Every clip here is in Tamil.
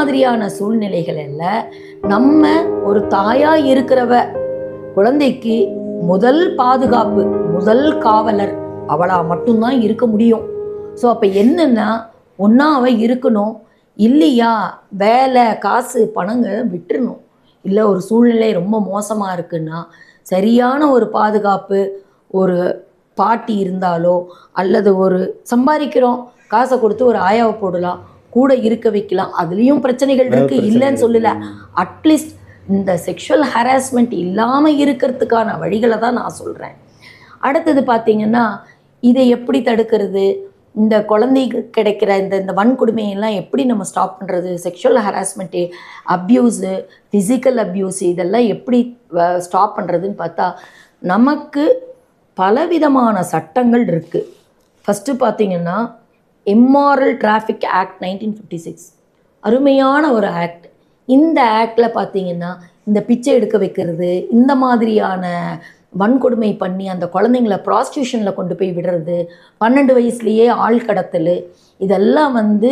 மாதிரியான சூழ்நிலைகளில் நம்ம ஒரு தாயாக இருக்கிறவ குழந்தைக்கு முதல் பாதுகாப்பு முதல் காவலர் அவளாக மட்டும்தான் இருக்க முடியும். ஸோ அப்போ என்னென்னா ஒன்றா அவள் இருக்கணும். இல்லையா வேலை காசு பணங்க விட்டுறணும். இல்லை ஒரு சூழ்நிலை ரொம்ப மோசமாக இருக்குன்னா சரியான ஒரு பாதுகாப்பு ஒரு பாட்டி இருந்தாலோ அல்லது ஒரு சம்பாதிக்கிறோம் காசை கொடுத்து ஒரு ஆயாவை போடலாம் கூட இருக்க வைக்கலாம். அதுலேயும் பிரச்சனைகள் இருக்கு. பிரச்சனை இல்லைன்னு சொல்லல. அட்லீஸ்ட் இந்த செக்ஷுவல் ஹராஸ்மெண்ட் இல்லாமல் இருக்கிறதுக்கான வழிகளை தான் நான் சொல்கிறேன் அடுத்தது பார்த்தீங்கன்னா இதை எப்படி தடுக்கிறது? இந்த குழந்தைக்கு கிடைக்கிற இந்த இந்த வன்கொடுமையெல்லாம் எப்படி நம்ம ஸ்டாப் பண்ணுறது sexual harassment abuse physical abuse இதெல்லாம் எப்படி ஸ்டாப் பண்ணுறதுன்னு பார்த்தா நமக்கு பலவிதமான சட்டங்கள் இருக்குது ஃபஸ்ட்டு பார்த்தீங்கன்னா M R L traffic act nineteen fifty six அருமையான ஒரு ஆக்ட் இந்த ஆக்டில் பார்த்தீங்கன்னா இந்த பிச்சை எடுக்க வைக்கிறது இந்த மாதிரியான வன்கொடுமை பண்ணி அந்த குழந்தைங்கள ப்ராஸ்டியூஷனில் கொண்டு போய் விடுறது பன்னெண்டு வயசுலேயே ஆள் கடத்தல் இதெல்லாம் வந்து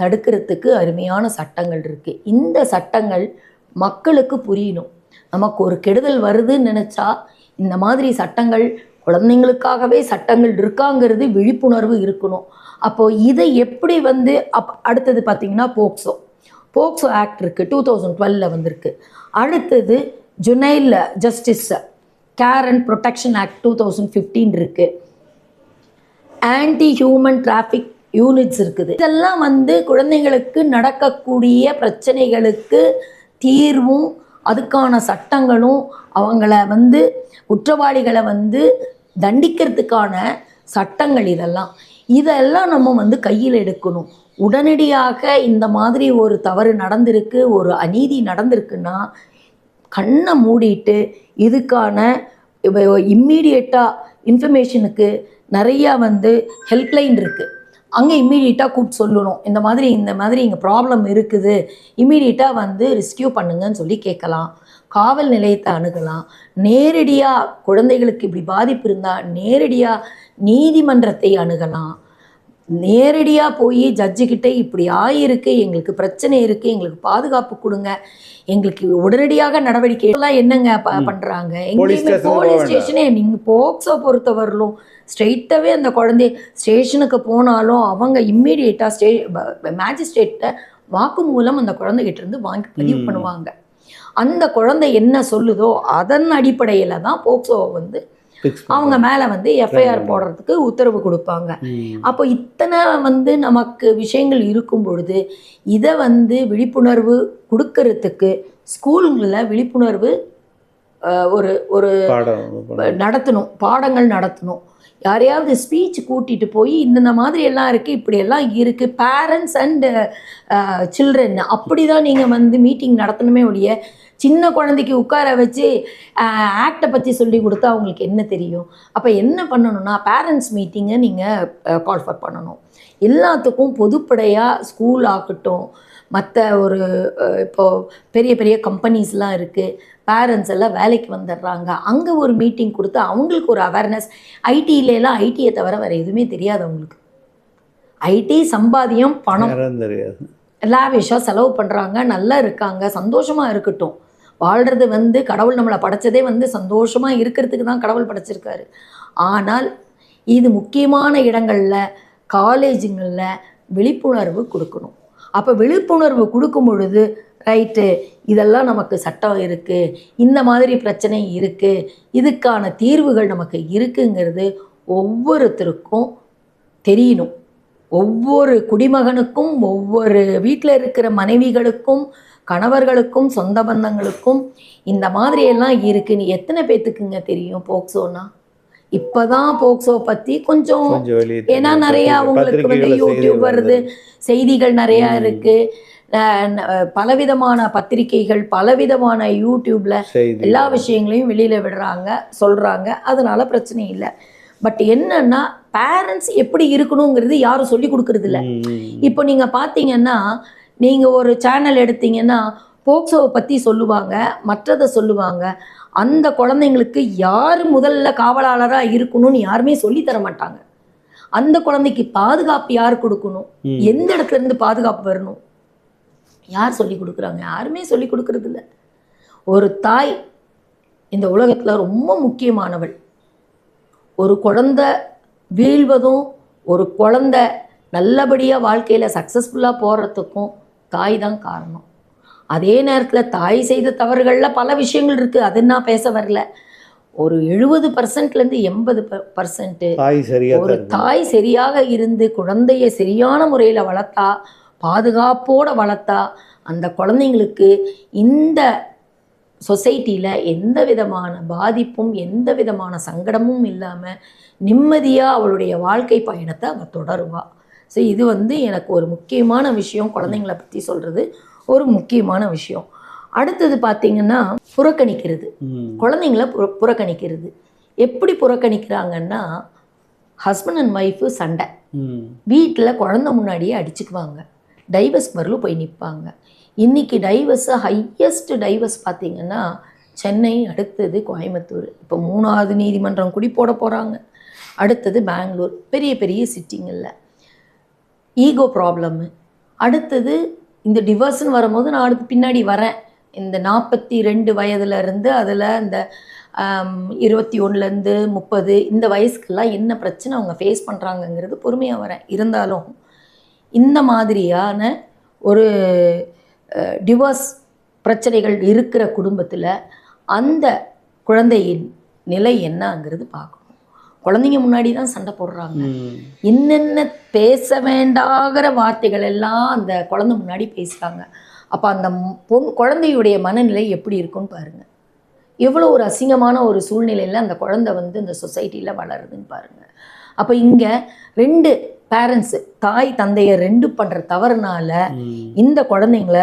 தடுக்கிறதுக்கு அருமையான சட்டங்கள் இருக்குது இந்த சட்டங்கள் மக்களுக்கு புரியணும். நமக்கு ஒரு கெடுதல் வருதுன்னு நினச்சா இந்த மாதிரி சட்டங்கள் குழந்தைங்களுக்காகவே சட்டங்கள் இருக்காங்கிறது விழிப்புணர்வு இருக்கணும். அப்போ இதை எப்படி வந்து அப் அடுத்தது பார்த்திங்கன்னா போக்சோ. போக்சோ ஆக்ட் இருக்குது டூ தௌசண்ட் டுவெலில் வந்திருக்கு. அடுத்தது juvenile justice care and protection act two thousand fifteen இருக்குது ஆன்டி ஹியூமன் டிராஃபிக் யூனிட்ஸ் இருக்குது. இதெல்லாம் வந்து குழந்தைங்களுக்கு நடக்கக்கூடிய பிரச்சனைகளுக்கு தீர்வும் அதுக்கான சட்டங்களும் அவங்கள வந்து குற்றவாளிகளை வந்து தண்டிக்கிறதுக்கான சட்டங்கள் இதெல்லாம். இதெல்லாம் நம்ம வந்து கையில் எடுக்கணும். உடனடியாக இந்த மாதிரி ஒரு தவறு நடந்திருக்கு ஒரு அநீதி நடந்திருக்குன்னா கண்ணை மூடிட்டு இதுக்கான இம்மீடியட்டாக இன்ஃபர்மேஷனுக்கு நிறையா வந்து ஹெல்ப்லைன் இருக்குது அங்கே இம்மீடியட்டாக கூப்பிட்டு சொல்லணும். இந்த மாதிரி இந்த மாதிரி இங்கே ப்ராப்ளம் இருக்குது. இம்மீடியட்டாக வந்து ரெஸ்கியூ பண்ணுங்கன்னு சொல்லி கேட்கலாம். காவல் நிலையத்தை அணுகலாம். நேரடியாக குழந்தைகளுக்கு இப்படி பாதிப்பு இருந்தால் நேரடியாக நீதிமன்றத்தை அணுகலாம். நேரடியாக போய் ஜட்ஜுக்கிட்ட இப்படி ஆயிருக்கு எங்களுக்கு பிரச்சனை இருக்குது எங்களுக்கு பாதுகாப்பு கொடுங்க எங்களுக்கு உடனடியாக நடவடிக்கை எல்லாம் என்னங்க ப பண்ணுறாங்க எங்கேயுமே போலீஸ். ஸ்டேஷனே நீங்கள் போக்சோ பொறுத்தவரையிலும் ஸ்ட்ரெயிட்டாகவே அந்த குழந்தை ஸ்டேஷனுக்கு போனாலும் அவங்க இம்மீடியட்டாக ஸ்டே மேஜிஸ்ட்ரேட்டை வாக்குமூலம் அந்த குழந்தைகிட்ட இருந்து வாங்கி பதிவு. பண்ணுவாங்க. அந்த குழந்தை என்ன சொல்லுதோ அதன் அடிப்படையில் தான் போக்சோவை வந்து அவங்க. மேலே வந்து எஃப்ஐஆர். போடுறதுக்கு உத்தரவு கொடுப்பாங்க. அப்போ இத்தனை வந்து நமக்கு விஷயங்கள் இருக்கும் பொழுது இதை வந்து விழிப்புணர்வு கொடுக்கறதுக்கு ஸ்கூல்களில் விழிப்புணர்வு ஒரு ஒரு. நடத்தணும் பாடங்கள் நடத்தணும் யாரையாவது ஸ்பீச் கூட்டிட்டு போய் இந்தந்த மாதிரி எல்லாம் இருக்குது இப்படி எல்லாம் இருக்குது பேரண்ட்ஸ் அண்ட் சில்ட்ரன் அப்படி தான் நீங்கள் வந்து மீட்டிங் நடத்தணுமே ஒழிய சின்ன குழந்தைக்கு உட்கார வச்சு ஆக்டை பற்றி சொல்லி கொடுத்தா அவங்களுக்கு என்ன தெரியும்? அப்போ என்ன பண்ணணும்னா பேரண்ட்ஸ் மீட்டிங்கை நீங்கள் கால் ஃபார் பண்ணணும். எல்லாத்துக்கும் பொதுப்படையாக ஸ்கூல் ஆகட்டும். மற்ற ஒரு அஹ், இப்போ பெரிய பெரிய கம்பெனிஸ்லாம் இருக்குது பேரண்ட்ஸ் எல்லாம் வேலைக்கு வந்துடுறாங்க. அங்கே ஒரு மீட்டிங் கொடுத்து அவங்களுக்கு ஒரு அவேர்னஸ் ஐடியிலலாம் ஐடியை தவிர வேறு எதுவுமே தெரியாது அவங்களுக்கு. ஐடி சம்பாதியம் பணம். லாவிஷாக செலவு பண்ணுறாங்க நல்லா இருக்காங்க சந்தோஷமாக இருக்கட்டும். வாழ்கிறது வந்து கடவுள் நம்மளை படைச்சதே வந்து சந்தோஷமாக இருக்கிறதுக்கு தான் கடவுள் படைச்சிருக்காரு. ஆனால் இது முக்கியமான இடங்களில் காலேஜுங்களில் விழிப்புணர்வு கொடுக்கணும். அப்போ விழிப்புணர்வு கொடுக்கும் பொழுது ரைட்டு இதெல்லாம் நமக்கு சட்டம் இருக்குது இந்த மாதிரி பிரச்சனை இருக்குது இதுக்கான தீர்வுகள் நமக்கு இருக்குங்கிறது ஒவ்வொருத்தருக்கும் தெரியணும். ஒவ்வொரு குடிமகனுக்கும் ஒவ்வொரு வீட்டில் இருக்கிற மனைவிகளுக்கும் கணவர்களுக்கும் சொந்த பந்தங்களுக்கும் இந்த மாதிரி எல்லாம் இருக்குன்னு எத்தனை பேத்துக்குங்க தெரியும் போக்சோனா இப்போதான் போக்சோ பற்றி கொஞ்சம் ஏன்னா. நிறைய உங்களுக்கு வந்து யூடியூப் வருது. செய்திகள் நிறையா ம். இருக்கு. அஹ் ந- பலவிதமான பத்திரிக்கைகள் பலவிதமான யூடியூப்ல எல்லா விஷயங்களையும் வெளியில விடுறாங்க சொல்றாங்க. அதனால பிரச்சனை இல்லை. பட் என்னன்னா பேரண்ட்ஸ் எப்படி இருக்கணுங்கிறது யாரும் சொல்லி கொடுக்கறது இல்ல. இப்போ நீங்க பார்த்தீங்கன்னா நீங்க ஒரு சேனல் எடுத்தீங்கன்னா போக்சோவை பத்தி சொல்லுவாங்க மற்றதை சொல்லுவாங்க. அந்த குழந்தைங்களுக்கு யார் முதல்ல காவலாளராக இருக்கணும்னு யாருமே சொல்லித் தர மாட்டாங்க. அந்த குழந்தைக்கு பாதுகாப்பு யார் கொடுக்கணும். எந்த இடத்துல இருந்து பாதுகாப்பு வரணும்? யார் சொல்லி கொடுக்குறாங்க? யாருமே சொல்லி கொடுக்கறது இல்ல. ஒரு தாய் இந்த உலகத்தில் ரொம்ப முக்கியமானவள். ஒரு குழந்தை வீழ்வதும் ஒரு குழந்தை நல்லபடியாக வாழ்க்கையில் சக்ஸஸ்ஃபுல்லாக போகிறதுக்கும் தாய் தான் காரணம். அதே நேரத்தில் தாய் செய்த தவறுகளில் பல விஷயங்கள் இருக்குது அது நான் பேச வரல. ஒரு எழுபது பர்சன்ட்லேருந்து எண்பது பர்சன்ட்டு ஒரு. தாய் சரியாக இருந்து குழந்தைய சரியான முறையில் வளர்த்தா பாதுகாப்போட வளர்த்தா அந்த குழந்தைங்களுக்கு இந்த சொசைட்டியில் எந்த விதமான பாதிப்பும் எந்த விதமான சங்கடமும் இல்லாமல் நிம்மதியாக அவளுடைய வாழ்க்கை பயணத்தை அவள் தொடருவா. ஸோ இது வந்து எனக்கு ஒரு முக்கியமான விஷயம் குழந்தைங்களை பற்றி சொல்கிறது ஒரு முக்கியமான விஷயம். அடுத்தது பார்த்திங்கன்னா புறக்கணிக்கிறது. குழந்தைங்கள புற புறக்கணிக்கிறது. எப்படி புறக்கணிக்கிறாங்கன்னா ஹஸ்பண்ட் அண்ட் ஒய்ஃபு சண்டை. வீட்டில் குழந்தை முன்னாடியே அடிச்சுக்குவாங்க. டைவர்ஸ் வரலும் போய் நிற்பாங்க இன்றைக்கி டைவர்ஸு ஹையஸ்ட் டைவர்ஸ் பார்த்தீங்கன்னா சென்னை அடுத்தது கோயம்புத்தூர். இப்போ மூணாவது நீதிமன்றம் குடி போட போகிறாங்க அடுத்தது பெங்களூர். பெரிய பெரிய சிட்டிங்களில் ஈகோ ப்ராப்ளம்மு அடுத்தது இந்த டிவர்ஸ்னு வரும்போது நான் அடுத்து பின்னாடி வரேன். இந்த நாற்பத்தி ரெண்டு வயதுலேருந்து அதில் இந்த இருபத்தி ஒன்றுலேருந்து முப்பது இந்த வயசுக்கெல்லாம் என்ன பிரச்சனை அவங்க ஃபேஸ் பண்ணுறாங்கங்கிறது பொறுமையாக வரேன். இருந்தாலும் இந்த மாதிரியான ஒரு டிவோர்ஸ் பிரச்சனைகள் இருக்கிற குடும்பத்தில் அந்த குழந்தையின் நிலை என்னங்கிறது பார்க்கணும். குழந்தைங்க முன்னாடி தான் சண்டை போடுறாங்க. என்னென்ன பேச வேண்டாகிற வார்த்தைகள் எல்லாம் அந்த குழந்தை முன்னாடி பேசுகிறாங்க அப்போ அந்த பொன் குழந்தையுடைய மனநிலை எப்படி இருக்குன்னு பாருங்க. எவ்வளோ ஒரு அசிங்கமான ஒரு சூழ்நிலையில் அந்த குழந்தை வந்து இந்த சொசைட்டியில் வளருதுன்னு பாருங்க. அப்போ இங்கே ரெண்டு பேரண்ட்ஸு தாய் தந்தையை ரெண்டு பண்ணுற தவறுனால. இந்த குழந்தைங்கள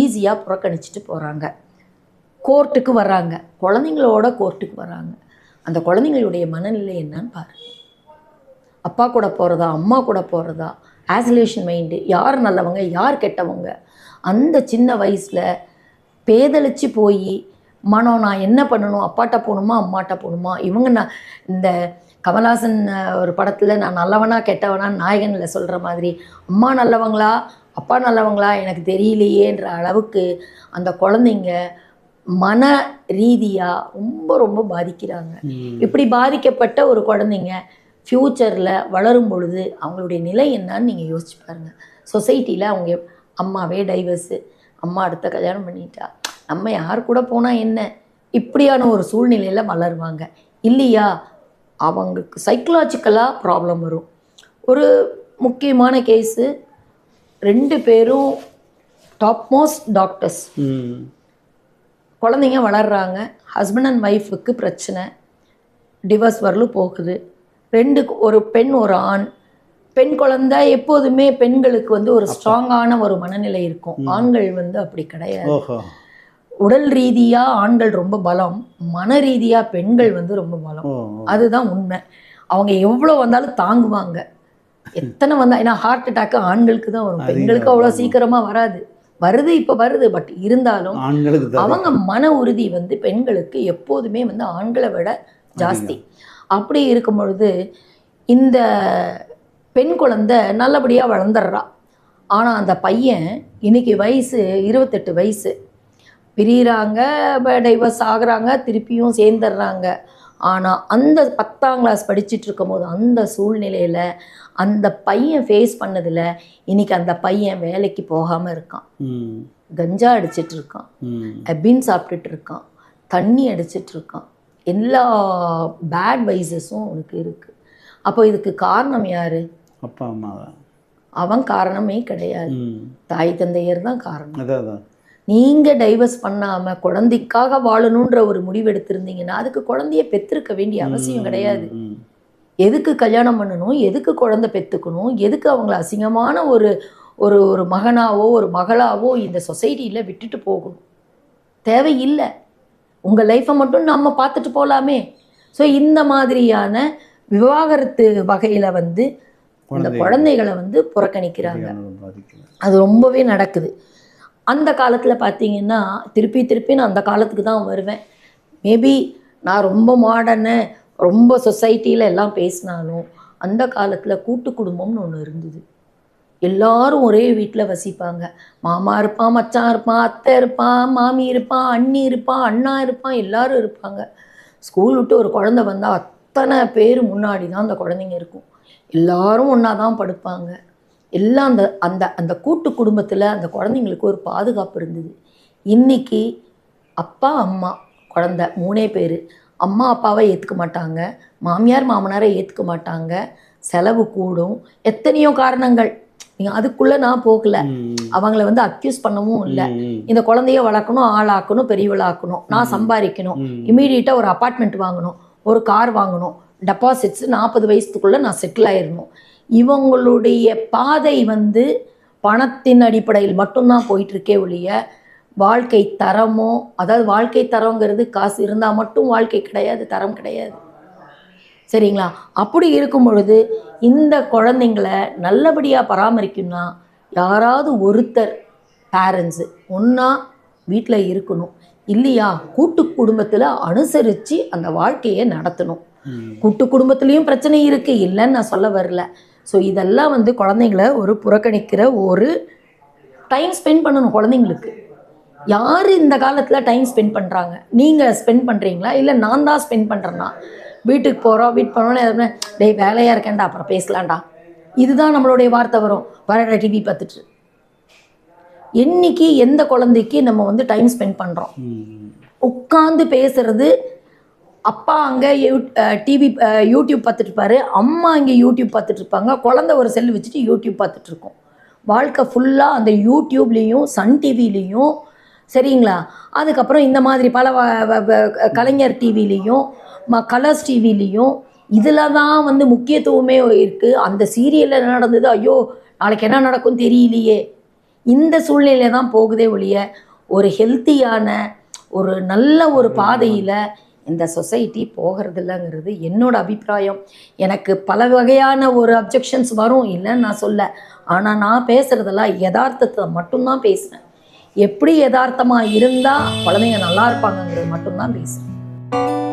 ஈஸியாக புறக்கணிச்சிட்டு போகிறாங்க கோர்ட்டுக்கு வர்றாங்க. குழந்தைங்களோட கோர்ட்டுக்கு வர்றாங்க. அந்த குழந்தைங்களுடைய மனநிலை என்னன்னு பாரு. அப்பா கூட போகிறதா அம்மா கூட போகிறதா ஆசோலேஷன் மைண்டு யார் நல்லவங்க யார் கெட்டவங்க அந்த சின்ன வயசில் பேதலிச்சு போய் மனம் நான் என்ன பண்ணணும்? அப்பாட்ட போகணுமா அம்மாட்ட போகணுமா? இவங்க நான் இந்த கமல்ஹாசன் ஒரு படத்தில் நான் நல்லவனா கெட்டவனா நாயகனில் சொல்கிற மாதிரி அம்மா நல்லவங்களா? அப்பா நல்லவங்களா? எனக்கு தெரியலையேன்ற அளவுக்கு அந்த குழந்தைங்க மன ரீதியாக ரொம்ப ரொம்ப பாதிக்கிறாங்க. இப்படி பாதிக்கப்பட்ட ஒரு குழந்தைங்க ஃப்யூச்சரில் வளரும் பொழுது அவங்களுடைய நிலை என்னன்னு நீங்கள் யோசிச்சு பாருங்கள் சொசைட்டியில் அவங்க அம்மாவே டைவர்ஸு அம்மா அடுத்த கல்யாணம் பண்ணிட்டா நம்ம யார் கூட போனால் என்ன? இப்படியான ஒரு சூழ்நிலையில் வளருவாங்க. இல்லையா? அவங்களுக்கு சைக்கலாஜிக்கலாக ப்ராப்ளம் வரும். ஒரு முக்கியமான கேஸு ரெண்டு பேரும் டாப் மோஸ்ட் டாக்டர்ஸ். குழந்தைங்க வளர்றாங்க. ஹஸ்பண்ட் அண்ட் ஒய்ஃபுக்கு பிரச்சனை. டிவோர்ஸ் வரலும் போகுது. ரெண்டு ஒரு பெண் ஒரு ஆண். பெண் குழந்தை எப்போதுமே பெண்களுக்கு வந்து ஒரு ஸ்ட்ராங்கான ஒரு மனநிலை இருக்கும். ஆண்கள் வந்து அப்படி கிடையாது. உடல் ரீதியா ஆண்கள் ரொம்ப பலம். மன ரீதியா பெண்கள் வந்து ரொம்ப பலம். அதுதான் உண்மை. அவங்க எவ்வளோ வந்தாலும் தாங்குவாங்க. எத்தனை வந்தா ஏன்னா ஹார்ட் அட்டாக் ஆண்களுக்கு தான் வரும். பெண்களுக்கு அவ்வளோ சீக்கிரமா வராது. வருது இப்போ வருது. பட் இருந்தாலும் அவங்க மன உறுதி வந்து பெண்களுக்கு எப்போதுமே வந்து ஆண்களை விட ஜாஸ்தி. அப்படி இருக்கும் பொழுது இந்த பெண் குழந்தை நல்லபடியாக வளர்ந்துடுறா. ஆனால் அந்த பையன் இன்னைக்கு வயசு இருபத்தெட்டு வயசு. பிரியிறாங்க டைவர்ஸ் ஆகுறாங்க திருப்பியும் சேர்ந்துடுறாங்க. ஆனால் அந்த பத்தாம் கிளாஸ் படிச்சுட்டு இருக்கும்போது அந்த சூழ்நிலையில் அந்த பையன் ஃபேஸ் பண்ணதில் இன்னைக்கு அந்த பையன் வேலைக்கு போகாமல் இருக்கான். கஞ்சா அடிச்சிட்டு இருக்கான். அபின் சாப்பிட்டுட்டு இருக்கான் தண்ணி அடிச்சிட்டு இருக்கான் எல்லா பேட் வைசஸும் அவனுக்கு இருக்குது அப்போ இதுக்கு காரணம் யார்? அப்பா அம்மா அவன் காரணமே கிடையாது. தாய் தந்தையர் தான் காரணம். அதான். நீங்கள் டைவர்ஸ் பண்ணாமல் குழந்தைக்காக வாழணுன்ற ஒரு முடிவு எடுத்திருந்தீங்கன்னா அதுக்கு குழந்தைய பெற்றிருக்க வேண்டிய அவசியம் கிடையாது. எதுக்கு கல்யாணம் பண்ணணும்? எதுக்கு குழந்தை பெற்றுக்கணும்? எதுக்கு அவங்கள அசிங்கமான ஒரு ஒரு ஒரு மகனாவோ ஒரு மகளாவோ இந்த சொசைட்டியில் விட்டுட்டு போகணும்? தேவையில்லை. உங்கள் லைஃப்பை மட்டும் நம்ம பார்த்துட்டு போகலாமே ஸோ இந்த மாதிரியான விவாகரத்து வகையில் வந்து இந்த குழந்தை குழந்தைகளை வந்து புறக்கணிக்கிறாங்க. அது ரொம்பவே நடக்குது. அந்த காலத்தில் பார்த்தீங்கன்னா திருப்பி திருப்பி நான் அந்த காலத்துக்கு தான் வருவேன். மேபி நான் ரொம்ப மாடர்னு ரொம்ப சொசைட்டியில் எல்லாம் பேசினாலும் அந்த காலத்தில் கூட்டு குடும்பம்னு ஒன்று இருந்தது. எல்லாரும் ஒரே வீட்டில் வசிப்பாங்க. மாமா இருப்பான் மச்சான் இருப்பான் அத்தை இருப்பான் மாமி இருப்பான் அண்ணி இருப்பான் அண்ணா இருப்பான் எல்லாரும் இருப்பாங்க. ஸ்கூல் விட்டு ஒரு குழந்தை வந்தால் அத்தனை பேர் முன்னாடி தான் அந்த குழந்தைங்க இருக்கும். எல்லாரும் ஒன்றா தான் படுப்பாங்க. எல்லாம் அந்த அந்த அந்த கூட்டு குடும்பத்தில் அந்த குழந்தைங்களுக்கு ஒரு பாதுகாப்பு இருந்தது. இன்னைக்கு அப்பா அம்மா குழந்த மூணே பேர். அம்மா அப்பாவை ஏற்றுக்க மாட்டாங்க. மாமியார் மாமனாரை ஏற்றுக்க மாட்டாங்க. செலவு கூடும். எத்தனையோ காரணங்கள். நீங்கள் அதுக்குள்ளே நான் போகல. அவங்கள வந்து அக்யூஸ் பண்ணவும் இல்லை. இந்த குழந்தைய வளர்க்கணும் ஆளாக்கணும் பெரியவளாக்கணும். நான் சம்பாதிக்கணும். இமீடியட்டாக ஒரு அப்பார்ட்மெண்ட் வாங்கணும். ஒரு கார் வாங்கணும். டெபாசிட்ஸ் நாற்பது வயசுக்குள்ளே நான் செட்டில் ஆயிடணும் இவங்களுடைய பாதை வந்து பணத்தின் அடிப்படையில் மட்டும்தான் போயிட்டு இருக்கே ஒழிய வாழ்க்கை தரமோ அதாவது வாழ்க்கை தரங்கிறது காசு இருந்தால் மட்டும் வாழ்க்கை கிடையாது தரம் கிடையாது. சரிங்களா? அப்படி இருக்கும் பொழுது இந்த குழந்தைங்களை நல்லபடியாக பராமரிக்கணும்னா யாராவது ஒருத்தர் பேரண்ட்ஸு ஒன்றா வீட்டில் இருக்கணும். இல்லையா? கூட்டு குடும்பத்தில் அனுசரித்து அந்த வாழ்க்கையை நடத்தணும். கூட்டு குடும்பத்துலேயும் பிரச்சனை இருக்குது இல்லைன்னு நான் சொல்ல வரல. ஸோ இதெல்லாம் வந்து குழந்தைங்கள ஒரு புறக்கணிக்கிற ஒரு டைம் ஸ்பெண்ட் பண்ணணும் குழந்தைங்களுக்கு. யார் இந்த காலத்தில் டைம் ஸ்பெண்ட் பண்ணுறாங்க நீங்கள் ஸ்பெண்ட் பண்ணுறீங்களா இல்லை நான் தான் ஸ்பெண்ட் பண்ணுறேன்னா வீட்டுக்கு போகிறோம் வீட்டு போனோன்னு டேய் வேலையாக இருக்கேன்டா அப்புறம் பேசலாம்டா. இதுதான் நம்மளுடைய வார்த்தை வரும். வரடா டிவி பார்த்துட்டு. என்னைக்கு எந்த குழந்தைக்கு நம்ம வந்து டைம் ஸ்பெண்ட் பண்ணுறோம் உட்காந்து பேசுறது அப்பா அங்கே யூ டிவி யூடியூப் பார்த்துட்டு இருப்பாரு அம்மா இங்கே யூடியூப் பார்த்துட்டு இருப்பாங்க குழந்தை ஒரு செல் வச்சுட்டு யூடியூப் பார்த்துட்டு இருக்கோம் வாழ்க்கை ஃபுல்லாக அந்த யூடியூப்லேயும் சன் டிவிலையும் சரிங்களா? அதுக்கப்புறம் இந்த மாதிரி பல கலைஞர் டிவிலையும் ம கலர்ஸ் டிவிலையும் இதில் தான் வந்து முக்கியத்துவமே இருக்குது அந்த சீரியலில் நடந்தது? ஐயோ நாளைக்கு என்ன நடக்கும் தெரியலையே. இந்த சூழ்நிலை தான் போகுதே ஒழிய ஒரு ஹெல்த்தியான ஒரு நல்ல ஒரு பாதையில் இந்த சொசைட்டி போகிறதில்லங்கிறது என்னோட அபிப்பிராயம். எனக்கு பல வகையான ஒரு அப்ஜெக்ஷன்ஸ் வரும் இல்லைன்னு நான் சொல்ல. ஆனால் நான் பேசுகிறதெல்லாம் யதார்த்தத்தை மட்டும்தான் பேசுகிறேன் எப்படி யதார்த்தமாக இருந்தால் குழந்தைங்க நல்லா இருப்பாங்கங்கிறது மட்டும்தான் பேசுகிறேன்